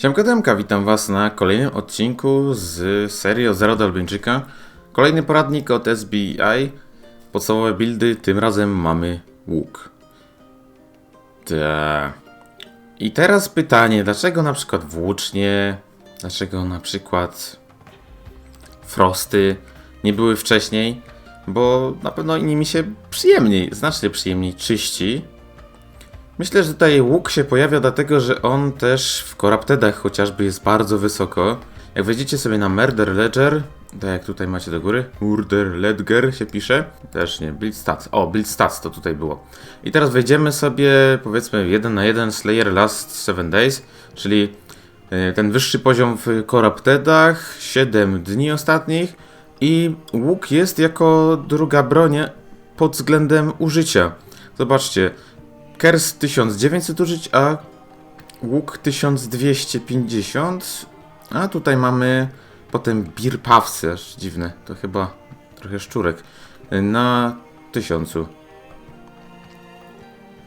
Siemka Demka, witam Was na kolejnym odcinku z serii o Zero do. Kolejny poradnik od SBI, podstawowe buildy, tym razem mamy łuk. Ta. I teraz pytanie, dlaczego na przykład włócznie, dlaczego na przykład frosty nie były wcześniej? Bo na pewno nimi się przyjemniej, znacznie przyjemniej czyści, Myślę, że tutaj łuk się pojawia dlatego, że on też w Corruptedach chociażby jest bardzo wysoko. Jak wejdziecie sobie na Murder Ledger, tak jak tutaj macie do góry, Murder Ledger się pisze, też nie, Build Stats, o, Build Stats to tutaj było. I teraz wejdziemy sobie, powiedzmy, 1 na 1 Slayer Last 7 Days, czyli e, ten wyższy poziom w Corruptedach, 7 dni ostatnich i łuk jest jako druga broń pod względem użycia. Zobaczcie, Kers 1900 użyć, a łuk 1250. A tutaj mamy potem Puffsy, aż dziwne, to chyba trochę szczurek, na 1000.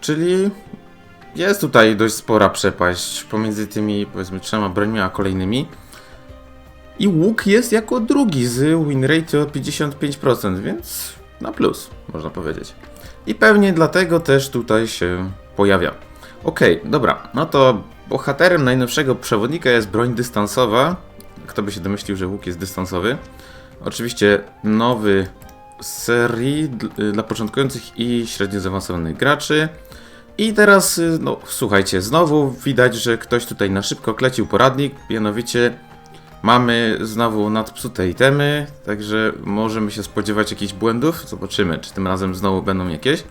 Czyli jest tutaj dość spora przepaść pomiędzy tymi powiedzmy trzema brońmi a kolejnymi. I łuk jest jako drugi z win rate o 55%, więc na plus, można powiedzieć. I pewnie dlatego też tutaj się pojawia. Okej, okay, dobra, no to bohaterem najnowszego przewodnika jest broń dystansowa. Kto by się domyślił, że łuk jest dystansowy. Oczywiście nowy serii dla początkujących i średnio zaawansowanych graczy. I teraz, no słuchajcie, znowu widać, że ktoś tutaj na szybko klecił poradnik, mianowicie mamy znowu nadpsute itemy, także możemy się spodziewać jakichś błędów. Zobaczymy, czy tym razem znowu będą jakieś.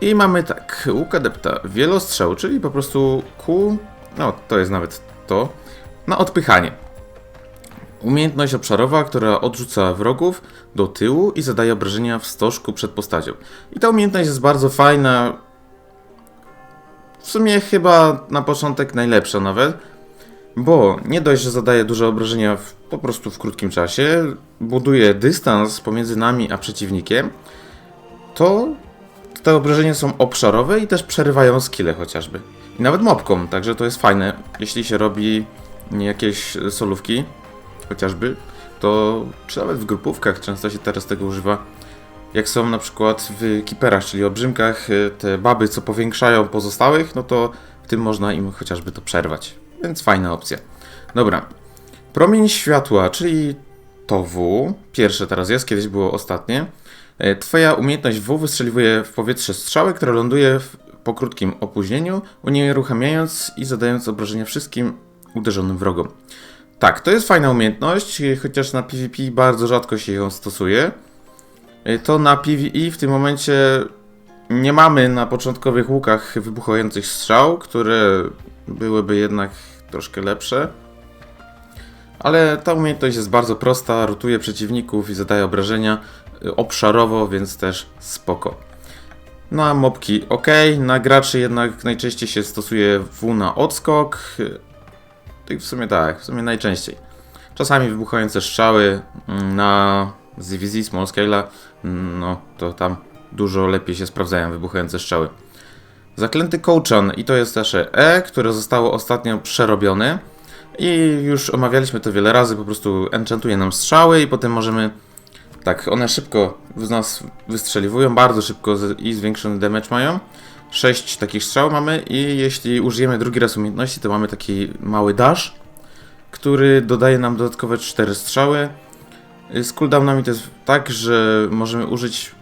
I mamy tak, łuk adepta, wielostrzał, czyli po prostu kół, no to jest nawet to, na odpychanie. Umiejętność obszarowa, która odrzuca wrogów do tyłu i zadaje obrażenia w stożku przed postacią. I ta umiejętność jest bardzo fajna. W sumie chyba na początek najlepsza nawet. Bo nie dość, że zadaje duże obrażenia w, po prostu w krótkim czasie, buduje dystans pomiędzy nami a przeciwnikiem, to te obrażenia są obszarowe i też przerywają skille chociażby. I nawet mopką, także to jest fajne. Jeśli się robi jakieś solówki, chociażby, to czy nawet w grupówkach często się teraz tego używa. Jak są na przykład w kiperach, czyli olbrzymkach, y, te baby, co powiększają pozostałych, no to w tym można im chociażby to przerwać. Więc fajna opcja. Dobra. Promień światła, czyli to W. Pierwsze teraz jest, kiedyś było ostatnie. E, twoja umiejętność W wystrzeliwuje w powietrze strzały, która ląduje w, po krótkim opóźnieniu, unieruchamiając i zadając obrażenia wszystkim uderzonym wrogom. Tak, to jest fajna umiejętność, chociaż na PvP bardzo rzadko się ją stosuje. E, to na PvE w tym momencie nie mamy na początkowych łukach wybuchających strzał, które byłyby jednak troszkę lepsze. Ale ta umiejętność jest bardzo prosta, rotuje przeciwników i zadaje obrażenia obszarowo, więc też spoko. Na mopki ok, na graczy jednak najczęściej się stosuje W na odskok. I w sumie tak, w sumie najczęściej. Czasami wybuchające strzały mm, na ZVZ Small Scale, mm, no to tam dużo lepiej się sprawdzają wybuchające strzały. Zaklęty Kołczan i to jest też E, które zostało ostatnio przerobione. I już omawialiśmy to wiele razy, po prostu enchantuje nam strzały i potem możemy tak, one szybko z nas wystrzeliwują, bardzo szybko i zwiększony damage mają. 6 takich strzał mamy i jeśli użyjemy drugi raz umiejętności, to mamy taki mały dash, który dodaje nam dodatkowe 4 strzały. Z cooldownami to jest tak, że możemy użyć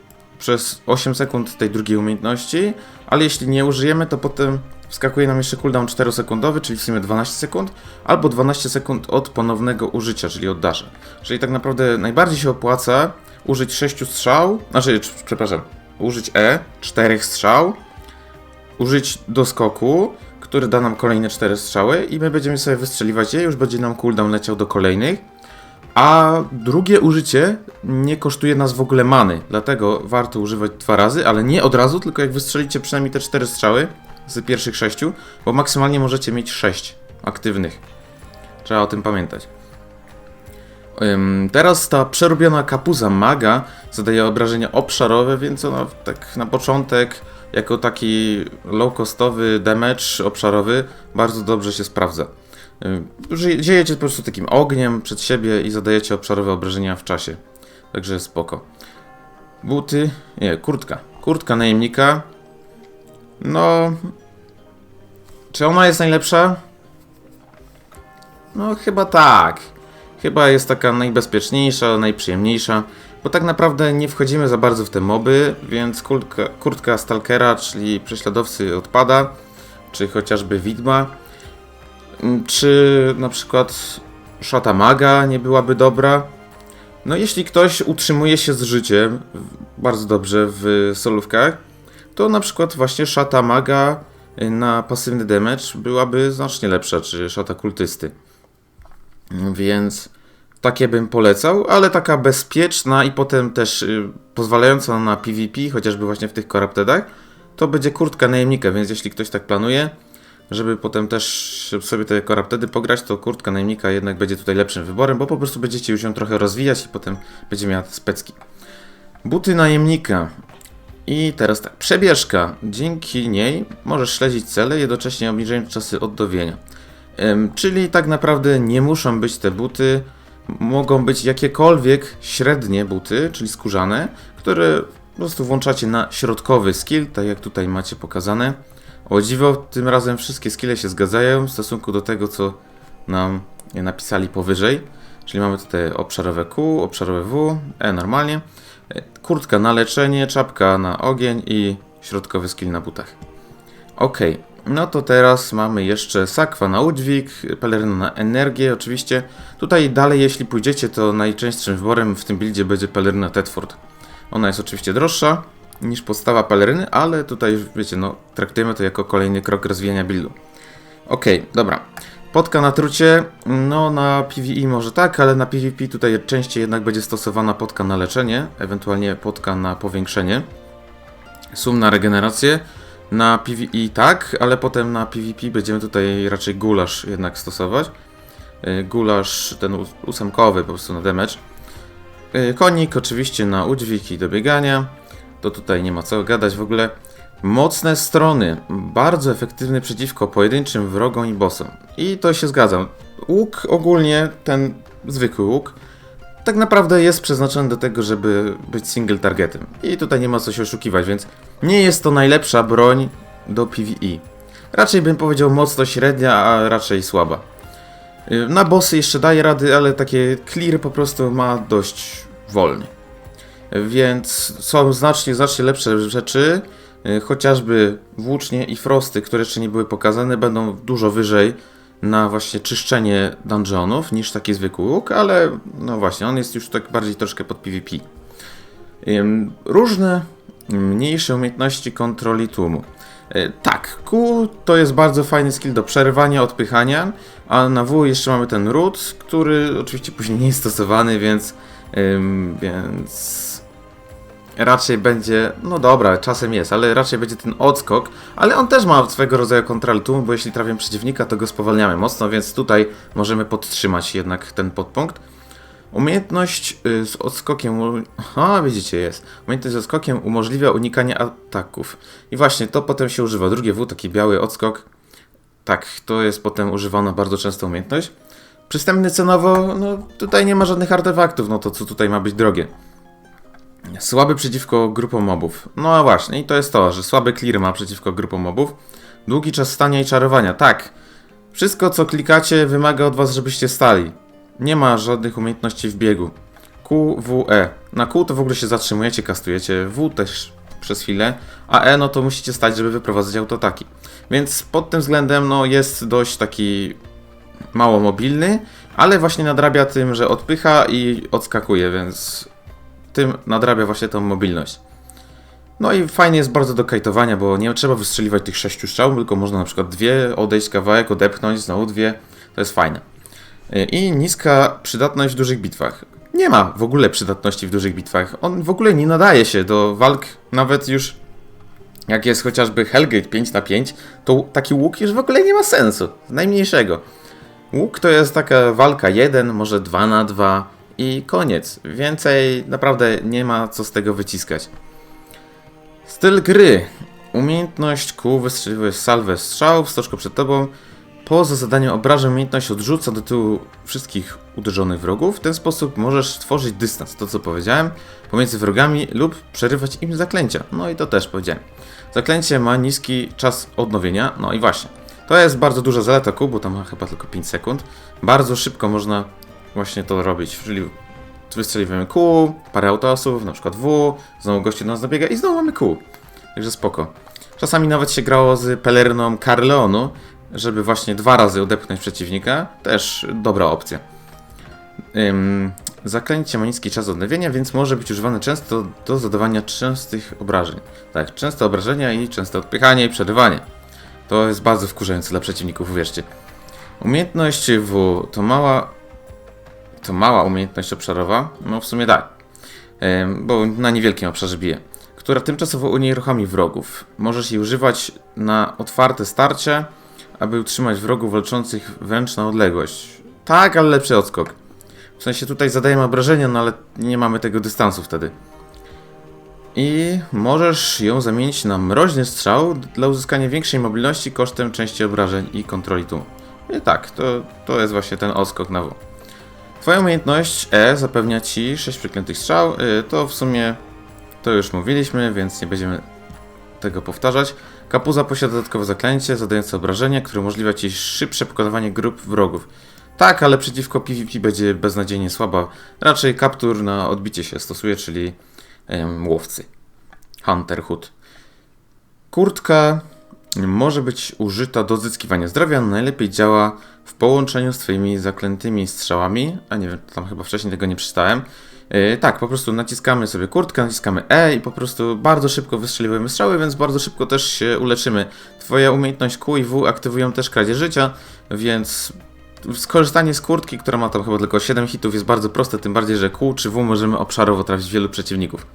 przez 8 sekund tej drugiej umiejętności, ale jeśli nie użyjemy, to potem wskakuje nam jeszcze cooldown 4-sekundowy, czyli w sumie 12 sekund, albo 12 sekund od ponownego użycia, czyli od. Czyli tak naprawdę najbardziej się opłaca użyć 6 strzał, znaczy, przepraszam, użyć E, 4 strzał, użyć doskoku, który da nam kolejne 4 strzały i my będziemy sobie wystrzeliwać je, już będzie nam cooldown leciał do kolejnych. A drugie użycie nie kosztuje nas w ogóle many, dlatego warto używać dwa razy, ale nie od razu, tylko jak wystrzelicie przynajmniej te cztery strzały z pierwszych sześciu, bo maksymalnie możecie mieć sześć aktywnych. Trzeba o tym pamiętać. Teraz ta przerobiona kapuza maga zadaje obrażenia obszarowe, więc ona tak na początek jako taki low-costowy damage obszarowy bardzo dobrze się sprawdza. Y, ży- Ziejecie po prostu takim ogniem przed siebie i zadajecie obszarowe obrażenia w czasie. Także spoko. Buty, nie, kurtka. Kurtka najemnika. No. Czy ona jest najlepsza? No, chyba tak. Chyba jest taka najbezpieczniejsza, najprzyjemniejsza, bo tak naprawdę nie wchodzimy za bardzo w te moby, więc kurtka, kurtka Stalkera, czyli prześladowcy odpada, czy chociażby Widma, Mm, czy na przykład Szata Maga nie byłaby dobra. No jeśli ktoś utrzymuje się z życiem bardzo dobrze w solówkach, to na przykład właśnie Szata Maga y, na pasywny damage byłaby znacznie lepsza, czy Szata Kultysty. Więc takie bym polecał, ale taka bezpieczna i potem też y, pozwalająca na PvP, chociażby właśnie w tych Corruptedach, to będzie kurtka najemnika, więc jeśli ktoś tak planuje, żeby potem też sobie te Corruptedy pograć, to kurtka najemnika jednak będzie tutaj lepszym wyborem, bo po prostu będziecie już ją trochę rozwijać i potem będzie miała specki. Buty najemnika. I teraz tak, przebieżka. Dzięki niej możesz śledzić cele, jednocześnie obniżając czasy oddowienia. Czyli tak naprawdę nie muszą być te buty, mogą być jakiekolwiek średnie buty, czyli skórzane, które po prostu włączacie na środkowy skill, tak jak tutaj macie pokazane. O dziwo, tym razem wszystkie skille się zgadzają w stosunku do tego, co nam napisali powyżej. Czyli mamy tutaj obszarowe Q, obszarowe W, E normalnie, e, kurtka na leczenie, czapka na ogień i środkowy skill na butach. Okej, no to teraz mamy jeszcze sakwa na udźwig, peleryna na energię oczywiście. Tutaj dalej jeśli pójdziecie to najczęstszym wyborem w tym buildzie będzie peleryna Tedford. Ona jest oczywiście droższa niż podstawa peleryny, ale tutaj wiecie, no traktujemy to jako kolejny krok rozwijania buildu. Okej, dobra. Potka na trucie, no na PvE może tak, ale na PvP tutaj częściej jednak będzie stosowana potka na leczenie, ewentualnie potka na powiększenie. Sum na regenerację. Na PvE tak, ale potem na PvP będziemy tutaj raczej gulasz jednak stosować. Y, Gulasz ten ós- ósemkowy po prostu na damage. Y, Konik oczywiście na udźwig i do biegania. To tutaj nie ma co gadać w ogóle. Mocne strony. Bardzo efektywny przeciwko pojedynczym wrogom i bossom. I to się zgadzam. Łuk ogólnie, ten zwykły łuk, tak naprawdę jest przeznaczony do tego, żeby być single targetem. I tutaj nie ma co się oszukiwać, więc nie jest to najlepsza broń do PvE. Raczej bym powiedział mocno średnia, a raczej słaba. Y, Na bossy jeszcze daje rady, ale takie clear po prostu ma dość wolny. Więc są znacznie, znacznie lepsze rzeczy. y, Chociażby włócznie i frosty, które jeszcze nie były pokazane, będą dużo wyżej na właśnie czyszczenie dungeonów niż taki zwykły łuk, ale no właśnie, on jest już tak bardziej troszkę pod PvP. Różne mniejsze umiejętności kontroli tłumu. Y, Tak, Q to jest bardzo fajny skill do przerywania, odpychania, a na W jeszcze mamy ten root, który oczywiście później nie jest stosowany, więc, więc raczej będzie, no dobra, czasem jest, ale raczej będzie ten odskok, ale on też ma swego rodzaju kontrol tłumu, bo jeśli trafiamy przeciwnika, to go spowalniamy mocno, więc tutaj możemy podtrzymać jednak ten podpunkt. Umiejętność y, z odskokiem. A, widzicie, jest. Umiejętność z odskokiem umożliwia unikanie ataków. I właśnie to potem się używa. Drugie W, taki biały odskok. Tak, to jest potem używana bardzo często umiejętność. Przystępny cenowo, no tutaj nie ma żadnych artefaktów, no to co tutaj ma być drogie. Słaby przeciwko grupom mobów. No właśnie, i to jest to, że słaby clear ma przeciwko grupom mobów. Długi czas stania i czarowania. Tak, wszystko co klikacie wymaga od was, żebyście stali. Nie ma żadnych umiejętności w biegu. Q, W, E. Na Q to w ogóle się zatrzymujecie, kastujecie. W też przez chwilę. A E no to musicie stać, żeby wyprowadzać autotaki. Więc pod tym względem no jest dość taki mało mobilny, ale właśnie nadrabia tym, że odpycha i odskakuje, więc tym nadrabia właśnie tą mobilność. No i fajnie jest bardzo do kajtowania, bo nie trzeba wystrzeliwać tych sześciu strzał, tylko można na przykład dwie odejść kawałek, odepchnąć, znowu dwie. To jest fajne. I niska przydatność w dużych bitwach. Nie ma w ogóle przydatności w dużych bitwach. On w ogóle nie nadaje się do walk, nawet już jak jest chociażby Hellgate 5 na 5, to taki łuk już w ogóle nie ma sensu. Najmniejszego. Łuk to jest taka walka 1, może 2 na 2 i koniec. Więcej naprawdę nie ma co z tego wyciskać. Styl gry. Umiejętność Q wystrzeliwujesz salwę strzałów, stoczko przed tobą. Po zadaniu obrażeń umiejętność odrzuca do tyłu wszystkich uderzonych wrogów. W ten sposób możesz tworzyć dystans, to co powiedziałem, pomiędzy wrogami lub przerywać im zaklęcia. No i to też powiedziałem. Zaklęcie ma niski czas odnowienia, no i właśnie. To jest bardzo duża zaleta kół, bo tam ma chyba tylko 5 sekund. Bardzo szybko można właśnie to robić, czyli wystrzeliwujemy kół, parę autosów, na przykład W, znowu gościu do nas dobiega i znowu mamy kół. Także spoko. Czasami nawet się grało z peleryną Carleonu, żeby właśnie dwa razy odepchnąć przeciwnika. Też dobra opcja. Ym, zaklęcie ma niski czas odnowienia, więc może być używane często do zadawania częstych obrażeń. Tak, częste obrażenia i częste odpychanie i przerywanie. To jest bardzo wkurzające dla przeciwników, uwierzcie. Umiejętność W to mała to mała umiejętność obszarowa, no w sumie tak, bo na niewielkim obszarze bije, która tymczasowo unieruchomi wrogów. Możesz jej używać na otwarte starcie, aby utrzymać wrogów walczących wręcz na odległość. Tak, ale lepszy odskok. W sensie tutaj zadajemy obrażenia, no ale nie mamy tego dystansu wtedy. I możesz ją zamienić na mroźny strzał dla uzyskania większej mobilności kosztem części obrażeń i kontroli tłumu. I tak, to, to jest właśnie ten odskok na W. Twoja umiejętność E zapewnia ci 6 przeklętych strzał. y, To w sumie to już mówiliśmy, więc nie będziemy tego powtarzać. Kapuza posiada dodatkowe zaklęcie zadające obrażenia, które umożliwia ci szybsze pokonywanie grup wrogów. Tak, ale przeciwko PvP będzie beznadziejnie słaba. Raczej kaptur na odbicie się stosuje, czyli em, łowcy. Hunter Hood. Kurtka może być użyta do odzyskiwania zdrowia, najlepiej działa w połączeniu z twoimi zaklętymi strzałami, a nie wiem, tam chyba wcześniej tego nie przeczytałem. Yy, tak, po prostu naciskamy sobie kurtkę, naciskamy E i po prostu bardzo szybko wystrzeliwujemy strzały, więc bardzo szybko też się uleczymy. Twoja umiejętność Q i W aktywują też kradzież życia, więc skorzystanie z kurtki, która ma tam chyba tylko 7 hitów jest bardzo proste, tym bardziej, że Q czy W możemy obszarowo trafić wielu przeciwników.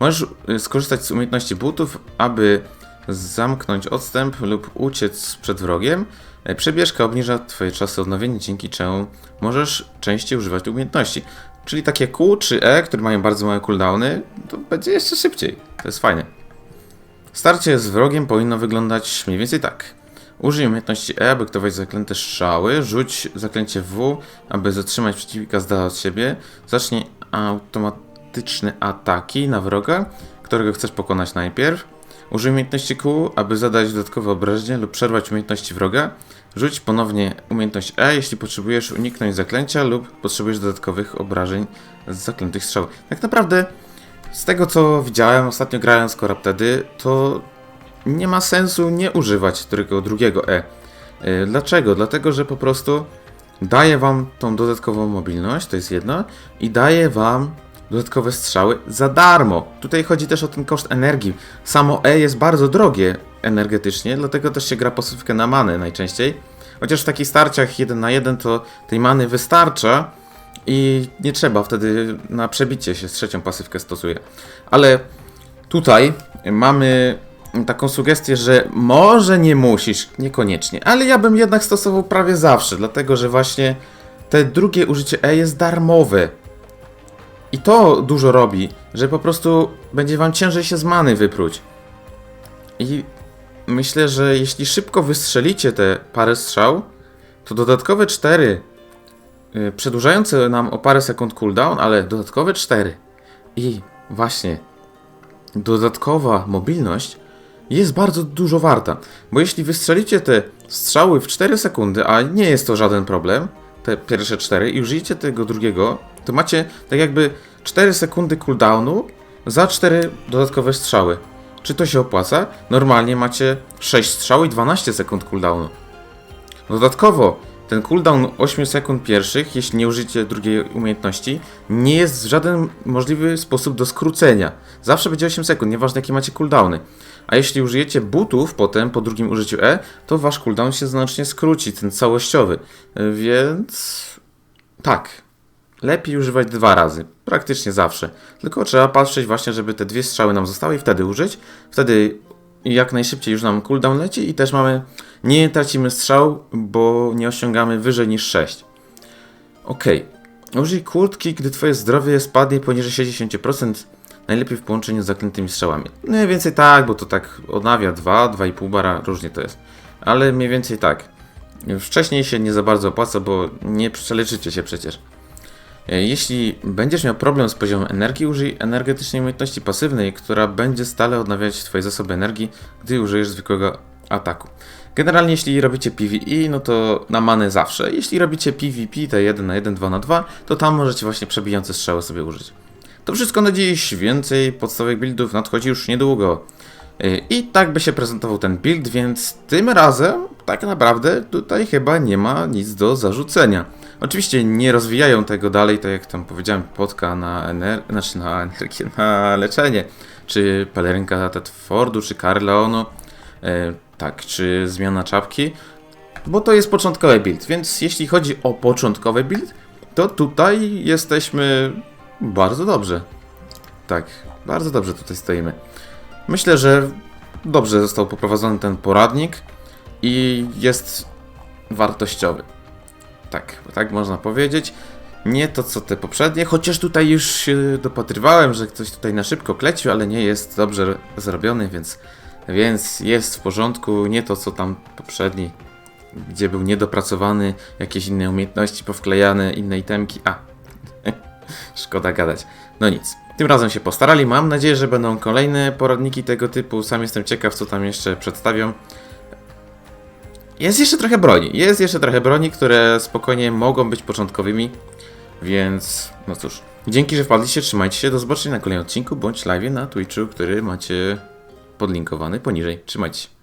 Możesz y, skorzystać z umiejętności butów, aby zamknąć odstęp lub uciec przed wrogiem. E, Przebieżka obniża twoje czasy odnowienia, dzięki czemu możesz częściej używać umiejętności. Czyli takie Q czy E, które mają bardzo małe cooldowny, to będzie jeszcze szybciej. To jest fajne. Starcie z wrogiem powinno wyglądać mniej więcej tak. Użyj umiejętności E, aby aktywować zaklęte strzały. Rzuć zaklęcie W, aby zatrzymać przeciwnika z dala od siebie. Zacznij automatyczne ataki na wroga, którego chcesz pokonać najpierw. Użyj umiejętności Q, aby zadać dodatkowe obrażenie lub przerwać umiejętności wroga. Rzuć ponownie umiejętność E, jeśli potrzebujesz uniknąć zaklęcia lub potrzebujesz dodatkowych obrażeń z zaklętych strzał. Tak naprawdę, z tego co widziałem ostatnio grając Corruptedy, to nie ma sensu nie używać tego drugiego E. Y, Dlaczego? Dlatego, że po prostu daje wam tą dodatkową mobilność, to jest jedno, i daje wam dodatkowe strzały za darmo. Tutaj chodzi też o ten koszt energii. Samo E jest bardzo drogie energetycznie, dlatego też się gra pasywkę na manę najczęściej. Chociaż w takich starciach 1 na 1 to tej many wystarcza i nie trzeba wtedy na przebicie się z trzecią pasywkę stosuje. Ale tutaj mamy taką sugestię, że może nie musisz, niekoniecznie, ale ja bym jednak stosował prawie zawsze, dlatego że właśnie te drugie użycie E jest darmowe. I to dużo robi, że po prostu będzie wam ciężej się z many wypróć. I myślę, że jeśli szybko wystrzelicie te parę strzał, to dodatkowe 4 y, przedłużające nam o parę sekund cooldown, ale dodatkowe 4 i właśnie dodatkowa mobilność jest bardzo dużo warta. Bo jeśli wystrzelicie te strzały w 4 sekundy, a nie jest to żaden problem, te pierwsze 4 i użyjecie tego drugiego, to macie tak jakby 4 sekundy cooldownu za 4 dodatkowe strzały. Czy to się opłaca? Normalnie macie 6 strzał i 12 sekund cooldownu. Dodatkowo, ten cooldown 8 sekund pierwszych, jeśli nie użycie drugiej umiejętności, nie jest w żaden możliwy sposób do skrócenia. Zawsze będzie 8 sekund, nieważne jakie macie cooldowny. A jeśli użyjecie butów potem, po drugim użyciu E, to wasz cooldown się znacznie skróci, ten całościowy. Więc tak, lepiej używać dwa razy, praktycznie zawsze. Tylko trzeba patrzeć właśnie, żeby te dwie strzały nam zostały i wtedy użyć. Wtedy jak najszybciej już nam cooldown leci i też mamy, nie tracimy strzał, bo nie osiągamy wyżej niż 6. Okej. Użyj kurtki, gdy twoje zdrowie spadnie poniżej 60%, najlepiej w połączeniu z zaklętymi strzałami. No mniej więcej tak, bo to tak odnawia 2, 2,5 bara, różnie to jest. Ale mniej więcej tak. Wcześniej się nie za bardzo opłaca, bo nie przeleczycie się przecież. E, Jeśli będziesz miał problem z poziomem energii, użyj energetycznej umiejętności pasywnej, która będzie stale odnawiać Twoje zasoby energii, gdy użyjesz zwykłego ataku. Generalnie jeśli robicie PvE, no to na manę zawsze. Jeśli robicie PvP, te 1 na 1, 2 na 2, to tam możecie właśnie przebijające strzały sobie użyć. To wszystko na dziś. Więcej podstawowych buildów nadchodzi już niedługo. Yy, I tak by się prezentował ten build, więc tym razem tak naprawdę tutaj chyba nie ma nic do zarzucenia. Oczywiście nie rozwijają tego dalej, tak jak tam powiedziałem, potka na, ener- znaczy na energię, na leczenie, czy pelerynka Tetfordu, czy Carleonu, e, tak, czy zmiana czapki, bo to jest początkowy build, więc jeśli chodzi o początkowy build, to tutaj jesteśmy bardzo dobrze. Tak, bardzo dobrze tutaj stoimy. Myślę, że dobrze został poprowadzony ten poradnik i jest wartościowy. Tak, tak można powiedzieć. Nie to co te poprzednie, chociaż tutaj już się dopatrywałem, że ktoś tutaj na szybko klecił, ale nie jest dobrze zrobiony, więc, więc jest w porządku. Nie to co tam poprzedni, gdzie był niedopracowany, jakieś inne umiejętności powklejane, inne itemki. A, szkoda gadać. No nic. Tym razem się postarali. Mam nadzieję, że będą kolejne poradniki tego typu. Sam jestem ciekaw, co tam jeszcze przedstawią. Jest jeszcze trochę broni. Jest jeszcze trochę broni, które spokojnie mogą być początkowymi. Więc, no cóż. Dzięki, że wpadliście. Trzymajcie się. Do zobaczenia na kolejnym odcinku bądź live na Twitchu, który macie podlinkowany poniżej. Trzymajcie się.